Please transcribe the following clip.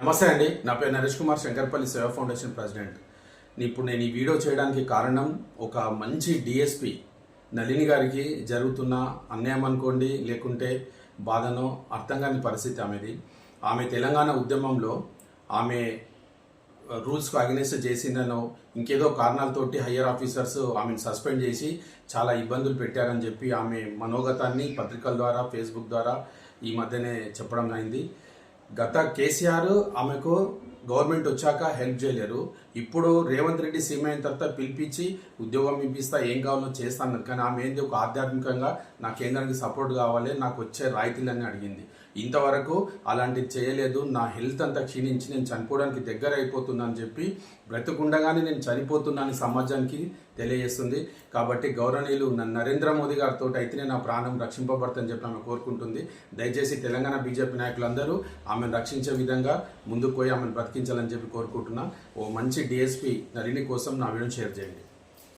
నమస్తే అండి. నా పేరు నరేష్ కుమార్ శంకర్పల్లి సేవా ఫౌండేషన్ ప్రెసిడెంట్. ఇప్పుడు నేను ఈ వీడియో చేయడానికి కారణం ఒక మంచి డిఎస్పి నళిని గారికి జరుగుతున్న అన్యాయం అనుకోండి లేకుంటే బాధనో అర్థం కాని పరిస్థితి ఆమెది. ఆమె తెలంగాణ ఉద్యమంలో ఆమె రూల్స్కు అగ్నెస్ట్ చేసిందనో ఇంకేదో కారణాలతోటి హయ్యర్ ఆఫీసర్స్ ఆమెను సస్పెండ్ చేసి చాలా ఇబ్బందులు పెట్టారని చెప్పి ఆమె మనోగతాన్ని పత్రికల ద్వారా ఫేస్బుక్ ద్వారా ఈ మధ్యనే చెప్పడం అయింది. గత కేసీఆర్ ఆమెకు గవర్నమెంట్ వచ్చాక హెల్ప్ చేయలేరు ఇప్పుడు రేవంత్ రెడ్డి సీఎం అయిన తర్వాత పిలిపించి ఉద్యోగం ఇప్పిస్తా ఏం కావాలో చేస్తాను కానీ ఆమె ఏంది? ఒక ఆధ్యాత్మికంగా నా కేంద్రానికి సపోర్ట్ కావాలి నాకు వచ్చే రాయితీలని అడిగింది. ఇంతవరకు అలాంటిది చేయలేదు. నా హెల్త్ అంతా క్షీణించి నేను చనిపోవడానికి దగ్గర అయిపోతుందని చెప్పి బ్రతుకుండగానే నేను చనిపోతున్నాను సమాజానికి తెలియజేస్తుంది. కాబట్టి గౌరవనీయులు నరేంద్ర మోదీ గారితో అయితేనే నా ప్రాణం రక్షింపబడుతుందని చెప్పి ఆమె కోరుకుంటుంది. దయచేసి తెలంగాణ బీజేపీ నాయకులందరూ ఆమెను రక్షించే విధంగా ముందుకు పోయి ఆమెను బ్రతికించాలని చెప్పి కోరుకుంటున్నా. ఓ మంచి డిఎస్పీ నరిని కోసం నా వీడియో షేర్ చేయండి.